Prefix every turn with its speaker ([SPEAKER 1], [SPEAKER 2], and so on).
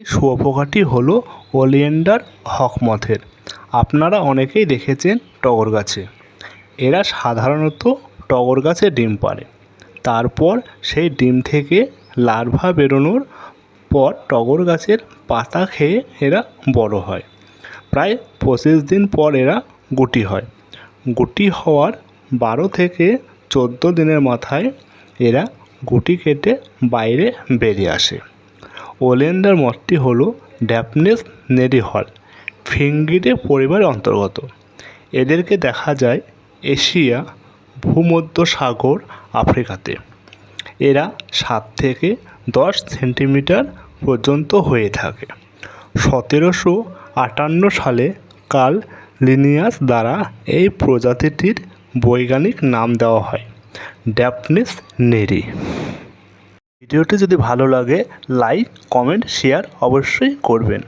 [SPEAKER 1] শুঁয়োপোকাটি হলো ওলিয়েন্ডার হকমথের। আপনারা অনেকেই দেখেছেন টগর গাছে। এরা সাধারণত টগর গাছে ডিম পাড়ে। তারপর সেই ডিম থেকে লার্ভা বেরোনোর পর টগর গাছের পাতা খেয়ে এরা বড় হয়। প্রায় পঁচিশ দিন পর এরা গুটি হয়। গুটি হওয়ার বারো থেকে চোদ্দ দিনের মাথায় এরা গুটি কেটে বাইরে বেরিয়ে আসে। ওলিয়েন্ডার মথটি হলো ড্যাপনিস নেরিহল ফিঙ্গিডে পরিবারের অন্তর্গত। এদেরকে দেখা যায় এশিয়া ভূমধ্যসাগর আফ্রিকাতে। এরা সাত থেকে দশ সেন্টিমিটার পর্যন্ত হয়ে থাকে। সতেরোশো আটান্ন সালে কার্ল লিনিয়াস দ্বারা এই প্রজাতিটির বৈজ্ঞানিক নাম দেওয়া হয়, ড্যাপনিস নেরি। ভিডিওটি যদি ভালো লাগে লাইক কমেন্ট শেয়ার অবশ্যই করবেন।